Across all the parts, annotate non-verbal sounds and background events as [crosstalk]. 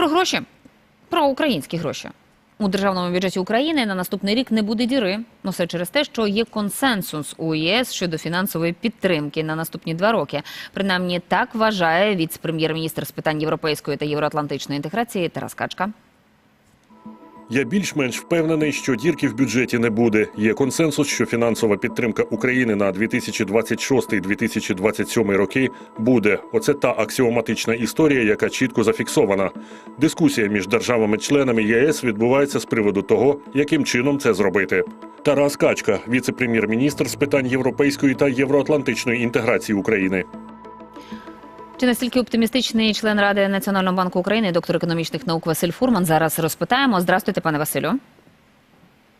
про гроші, про українські гроші. У державному бюджеті України на наступний рік не буде діри. Ну, все через те, що є консенсус у ЄС щодо фінансової підтримки на наступні два роки. Принаймні так вважає віце-прем'єр-міністр з питань європейської та євроатлантичної інтеграції Тарас Качка. Я більш-менш впевнений, що дірки в бюджеті не буде. Є консенсус, що фінансова підтримка України на 2026-2027 роки буде. Оце та аксіоматична історія, яка чітко зафіксована. Дискусія між державами-членами ЄС відбувається з приводу того, яким чином це зробити. Тарас Качка, віце-прем'єр-міністр з питань європейської та євроатлантичної інтеграції України. Чи настільки оптимістичний член Ради Національного банку України, доктор економічних наук Василь Фурман? Зараз розпитаємо. Здравствуйте, пане Василю.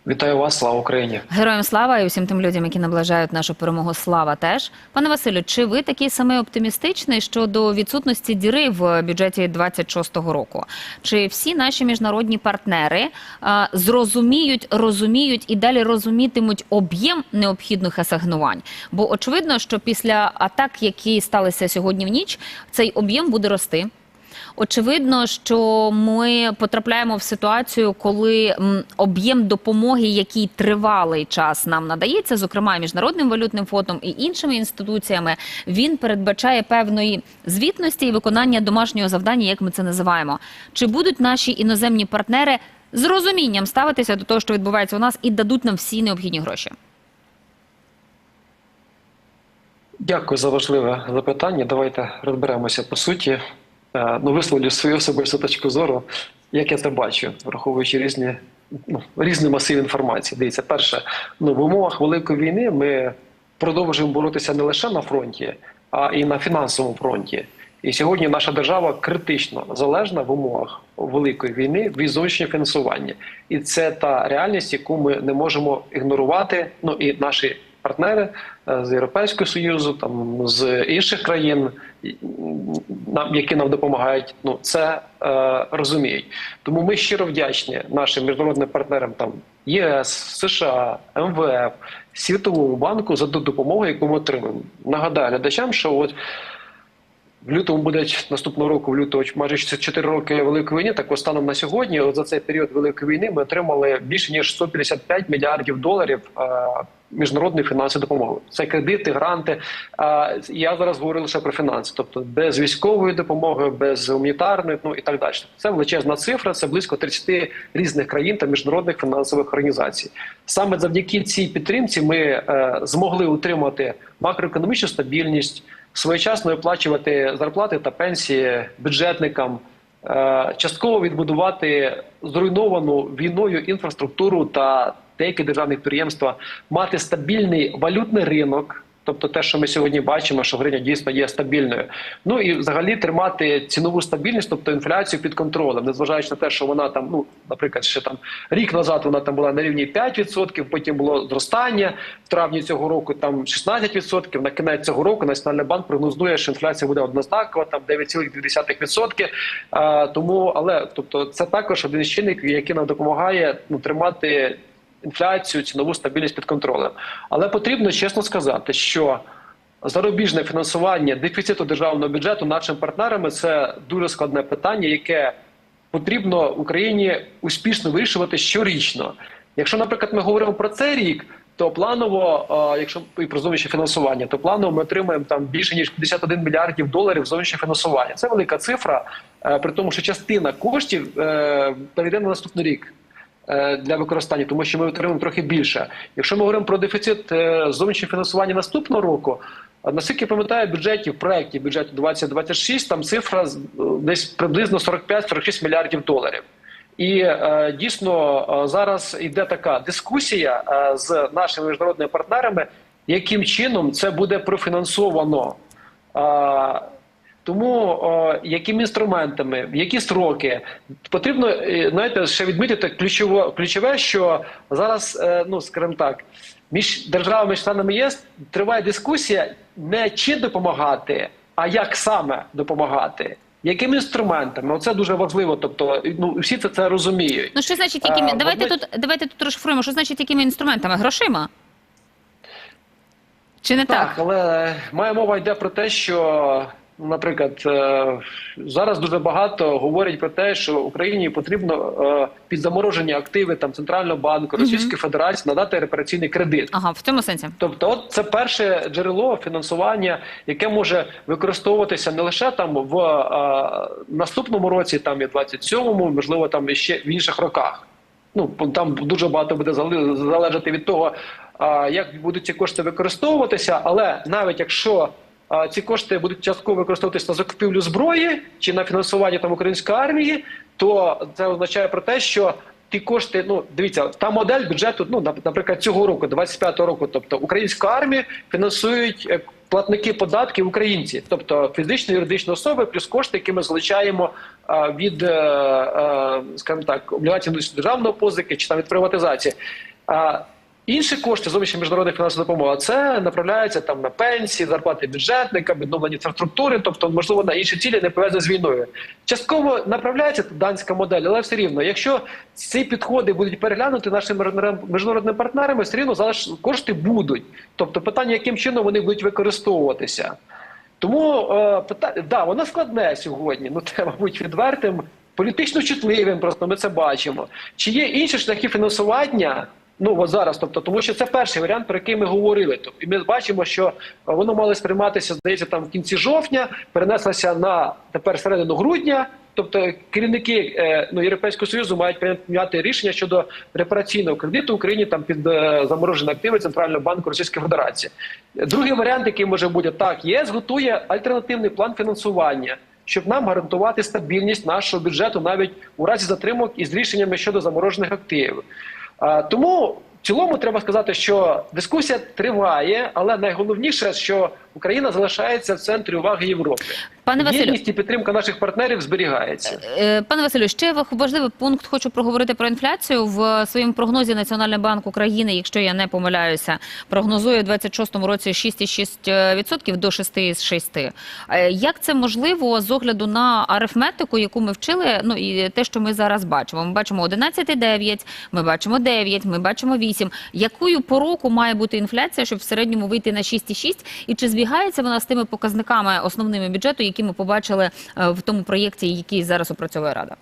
Вітаю вас, слава Україні. Героям слава і усім тим людям, які наближають нашу перемогу. Слава теж. Пане Василю, чи ви такий самий оптимістичний щодо відсутності діри в бюджеті 26-го року? Чи всі наші міжнародні партнери а, зрозуміють, розуміють і далі розумітимуть об'єм необхідних асигнувань? Бо очевидно, що після атак, які сталися сьогодні в ніч, цей об'єм буде рости. Очевидно, що ми потрапляємо в ситуацію, коли об'єм допомоги, який тривалий час нам надається, зокрема міжнародним валютним фондом і іншими інституціями, він передбачає певної звітності і виконання домашнього завдання, як ми це називаємо. Чи будуть наші іноземні партнери з розумінням ставитися до того, що відбувається у нас, і дадуть нам всі необхідні гроші? Дякую за важливе запитання. Давайте розберемося по суті. Е, Ну, висловлю свою особисту точку зору, як я це бачу, враховуючи різні ну, різний масив інформації. Дивіться, перше, ну в умовах великої війни ми продовжуємо боротися не лише на фронті, а і на фінансовому фронті. І сьогодні наша держава критично залежна в умовах великої війни від зовнішнього фінансування, і це та реальність, яку ми не можемо ігнорувати. Ну і наші партнери е, з Європейського союзу, там з інших країн, які нам допомагають. Ну це е, розуміють. Тому ми щиро вдячні нашим міжнародним партнерам, там ЄС, США, МВФ, Світовому банку за ту допомогу, яку ми отримуємо. Нагадаю глядачам, що от. В лютому буде наступного року, в лютого майже 4 роки великої війни. Так ось станом на сьогодні, от за цей період великої війни, ми отримали більше ніж 155 мільярдів доларів е, міжнародної фінансової допомоги. Це кредити, гранти. Е, я зараз говорю лише про фінанси, тобто без військової допомоги, без гуманітарної, ну і так далі. Це величезна цифра. Це близько 30 різних країн та міжнародних фінансових організацій. Саме завдяки цій підтримці ми е, змогли утримати макроекономічну стабільність своєчасно виплачувати зарплати та пенсії бюджетникам, е, частково відбудувати зруйновану війною інфраструктуру та деякі державні підприємства, мати стабільний валютний ринок. Тобто те, що ми сьогодні бачимо, що гривня дійсно є стабільною. Ну і взагалі тримати цінову стабільність, тобто інфляцію під контролем, незважаючи на те, що вона там, ну наприклад, ще там рік назад вона там була на рівні 5%, потім було зростання в травні цього року, там 16%, На кінець цього року Національний банк прогнозує, що інфляція буде однознакова, там 9,2%. А, тому, але тобто, це також один із чинників, який нам допомагає ну тримати інфляцію, цінову стабільність під контролем. Але потрібно чесно сказати, що зарубіжне фінансування дефіциту державного бюджету нашими партнерами це дуже складне питання, яке потрібно Україні успішно вирішувати щорічно. Якщо, наприклад, ми говоримо про цей рік. То планово, якщо і про зовнішнє фінансування, то планово ми отримаємо там більше ніж 51 мільярдів доларів зовнішнього фінансування. Це велика цифра, е, при тому, що частина коштів е, перейде на наступний рік для використання, тому що ми отримаємо трохи більше. Якщо ми говоримо про дефіцит е, зовнішнього фінансування наступного року, наскільки я пам'ятаю, в бюджеті в проєкті бюджету 2026 там цифра десь приблизно 45-46 мільярдів доларів. І е, дійсно е, зараз йде така дискусія е, з нашими міжнародними партнерами, яким чином це буде профінансовано. Е, тому е, якими інструментами, в які строки потрібно е, знаєте, ще відмітити ключово, ключове, що зараз, е, ну скажімо так, між державами членами ЄС триває дискусія не чи допомагати, а як саме допомагати. Якими інструментами? Оце дуже важливо. Тобто, ну всі це, це розуміють. Ну що значить, якими А, давайте тут давайте тут розшифруємо, що значить якими інструментами? Грошима? Чи не так? Так, але моя мова йде про те, що Наприклад, е, зараз дуже багато говорять про те, що Україні потрібно е, під заморожені активи там центрального банку Російської Федерації надати репараційний кредит. Ага, в цьому сенсі. Тобто, от це перше джерело фінансування, яке може використовуватися не лише там в е, наступному році, там і 27-му, можливо, там і ще в інших роках. Ну там дуже багато буде залежати від того, а, як будуть ці кошти використовуватися. Але навіть якщо а, ці кошти будуть частково використовуватися на закупівлю зброї чи на фінансування там української армії, то це означає про те, що ті кошти, ну дивіться, та модель бюджету, ну нап- наприклад, цього року, 25-го року, тобто українську армію фінансують е, платники податків українці, тобто фізичні юридичні особи, плюс кошти, які ми залучаємо від, е, е, скажімо так, облігацій державного позики чи там від приватизації. Інші кошти зовнішня міжнародна фінансова допомога це направляється там на пенсії, зарплати бюджетника, відновлення інфраструктури, тобто можливо на інші цілі не пов'язані з війною. Частково направляється данська модель, але все рівно, якщо ці підходи будуть переглянути нашими міжнародними партнерами, все рівно залиш кошти будуть. Тобто питання, яким чином вони будуть використовуватися. Тому е, питання, да, воно складне сьогодні. Ну [laughs] треба бути відвертим, політично чутливим. Просто ми це бачимо. Чи є інші шляхи фінансування? Ну от зараз, тобто, тому що це перший варіант, про який ми говорили. Тобто, і ми бачимо, що е, воно мало сприйматися, здається, там в кінці жовтня, перенеслося на тепер середину грудня. Тобто керівники е, ну, Європейського союзу мають прийняти рішення щодо репараційного кредиту Україні там під е, заморожені активи Центрального банку Російської Федерації. Другий варіант, який може бути так, ЄС готує альтернативний план фінансування, щоб нам гарантувати стабільність нашого бюджету навіть у разі затримок із рішеннями щодо заморожених активів. Тому в цілому треба сказати, що дискусія триває, але найголовніше, що Україна залишається в центрі уваги Європи. Пане Василю, Єдність і підтримка наших партнерів зберігається. Е, Пане Василю, ще важливий пункт. Хочу проговорити про інфляцію в своєму прогнозі Національний банк України, якщо я не помиляюся, прогнозує у 26-му році 6,6% до 6,6%. Е, Як це можливо з огляду на арифметику, яку ми вчили? Ну і те, що ми зараз бачимо. Ми бачимо 11,9, ми бачимо 9, ми бачимо 8. Якою по року має бути інфляція, щоб в середньому вийти на 6,6? І чи збігається вона з тими показниками основними бюджету, які ми побачили е, в тому проєкті, який зараз опрацьовує Рада?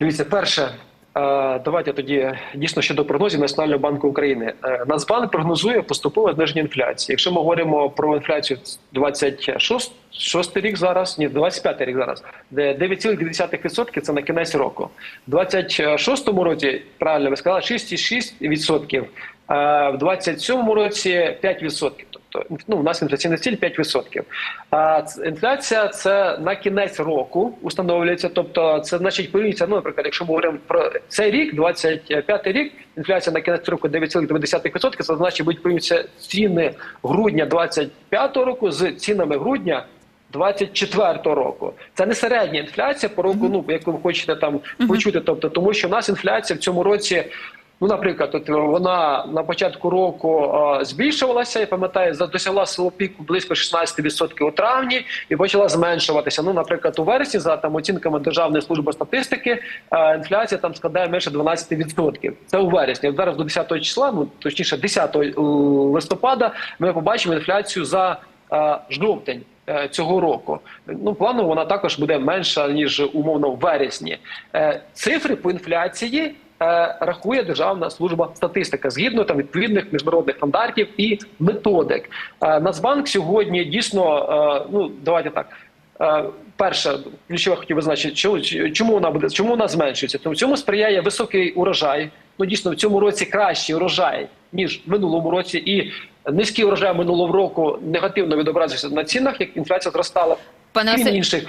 Дивіться, перше, е, давайте тоді дійсно щодо прогнозів Національного банку України. Е, Нацбанк прогнозує поступове зниження інфляції. Якщо ми говоримо про інфляцію 26 шостий рік зараз, ні, 25 рік зараз, де 9,2% це на кінець року. В 26-му році, правильно ви сказали, 6,6%, а в 27-му році 5%. Тобто, ну, у нас інфляційна ціль 5%. А інфляція це на кінець року установлюється. Тобто, це значить порівнюється, ну, наприклад, якщо ми говоримо про цей рік, 25 рік, інфляція на кінець року 9,2%, це значить будуть порівнюватися ціни грудня 25 року з цінами грудня 24 року. Це не середня інфляція по року, ну як ви хочете там почути. Тобто, тому що в нас інфляція в цьому році. Ну, наприклад, от вона на початку року е, збільшувалася, я пам'ятаю, досягла свого піку близько 16% у травні і почала зменшуватися. Ну, наприклад, у вересні, за там оцінками Державної служби статистики, е, інфляція там складає менше 12%. Це у вересні. Зараз до 10 числа, ну точніше, 10 листопада, ми побачимо інфляцію за е, жовтень. е, Цього року ну планово вона також буде менша ніж умовно в вересні. Е, Цифри по інфляції е, рахує Державна служба статистика згідно там відповідних міжнародних стандартів і методик. Е, Нацбанк сьогодні дійсно е, ну давайте так. Е, Перше, ключове хотів би значити, чому вона буде, чому вона зменшується? Тому цьому сприяє високий урожай. Ну дійсно в цьому році кращий урожай ніж в минулому році, і низький урожай минулого року негативно відобразився на цінах, як інфляція зростала. Пане Василь- інших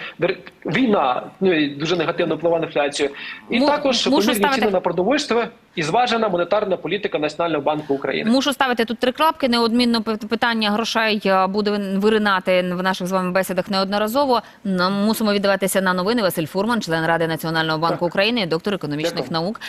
війна ну дуже негативно впливає на інфляцію, і Му- також помірні ставити- ціни на продовольство і зважена монетарна політика Національного банку України. Мушу ставити тут три крапки. Неодмінно питання грошей е, буде виринати в наших з вами бесідах неодноразово. Нам мусимо віддаватися на новини. Василь Фурман, член Ради Національного банку України, доктор економічних Дякую. наук.